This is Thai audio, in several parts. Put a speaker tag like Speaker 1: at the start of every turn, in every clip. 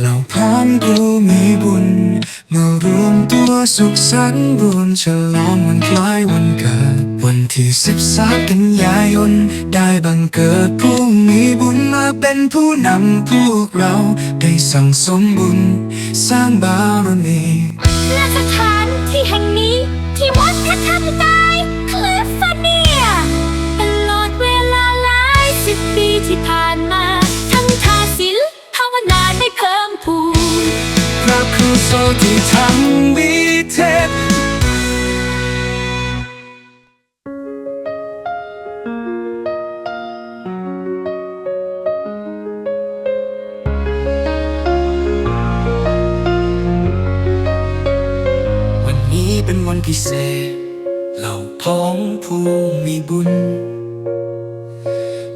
Speaker 1: เหล่าพร้อมดูมีบุญ มารวมตัวสุขสันต์บุญฉลองวันคล้ายวันเกิด วันที่สิบสามกันยายน ได้บังเกิดผู้มีบุญมาเป็นผู้นำพวกเรา ได้สั่งสมบุญ สร้างบารมี
Speaker 2: และสถา
Speaker 1: โสที่ทำวิเทศวันนี้เป็นวันพิเศษ เหล่าพ้องผู้มีบุญ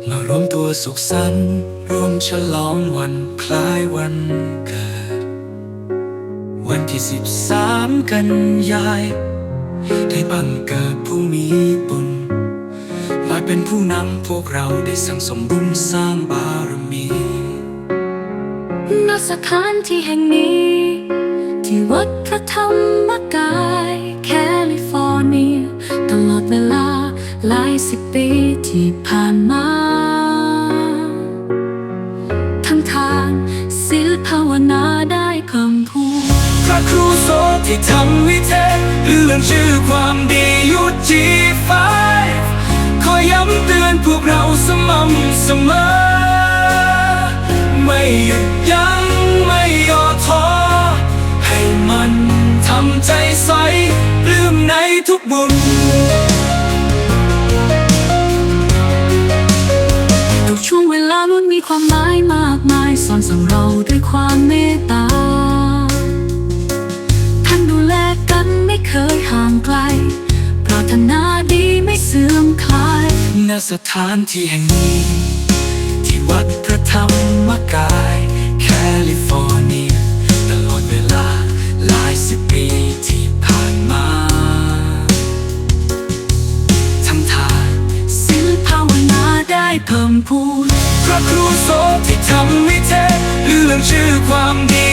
Speaker 1: มารวมตัวสุขสันต์ร่วมฉลองวันคล้ายวันเกิด วันที่สิบสามกันยายได้บังเกิดผู้มีบุญมาเป็นผู้นำพวกเราได้สั่งสมบุญสร้างบารมี
Speaker 2: ณสถานที่แห่งนี้ ที่วัดพระธรรมกายแคลิฟอร์เนีย ตลอดเวลาหลายสิบปีที่ผ่านมา
Speaker 1: ระครูโสที่ทำวิเทศเรื่องชื่อความดียุดจีไฟคอย้ำเตือนพวกเราสม่ำเสมอ ไม่หยุดยั้งไม่ย่อท้อให้มันทำใจใสปลื้มในทุกบุญ
Speaker 2: ทุกช่วงเวลาล้วนมีความหมายมากมายสอนสั่งเราด้วยความเมตตา เคยห่างไกล ปรารถนาดีไม่เสื่อมคลาย
Speaker 1: ณสถานที่แห่งนี้ ที่วัดพระธรรมกาย แคลิฟอร์เนีย ตลอดเวลาหลายสิบปีที่ผ่านมาทำทาน
Speaker 2: ศิลภาวนาได้เพิ่มพูน
Speaker 1: พระครูโสที่ทำวิเทศเรื่องชื่อความดี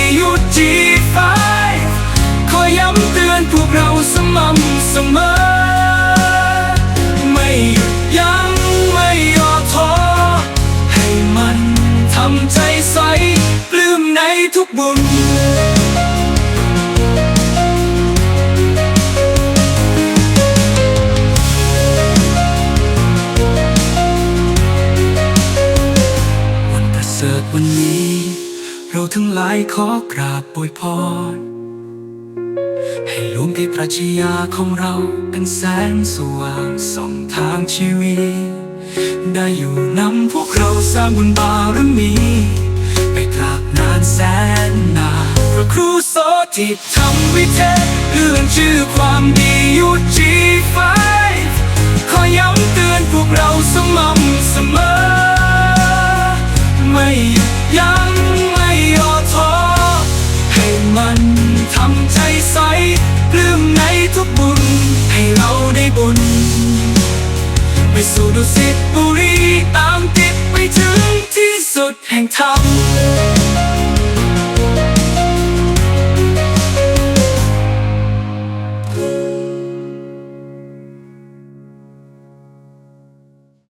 Speaker 1: เสริฐวันนี้ เราทั้งหลายขอกราบอวยพร ให้ลวงพี่ปรัชญาของเราเป็นแสงสว่างส่องทางชีวิต ได้อยู่นำพวกเราสร้างบุญบารมี ไปตราบนานแสนนานพระครูโสที่ทำวิเทศเรื่องชื่อความดีอยู่จีไฟคอย้ำเตือนพวกเราสม่ำเสมอ ไม่หยุดยั้งไม่ย่อท้อให้มันทำใจใสปลื้มในทุกบุญ ให้เราได้บุญ ไปสู่ดุสิตบุรีตามติดไปถึงที่สุดแห่งธรรม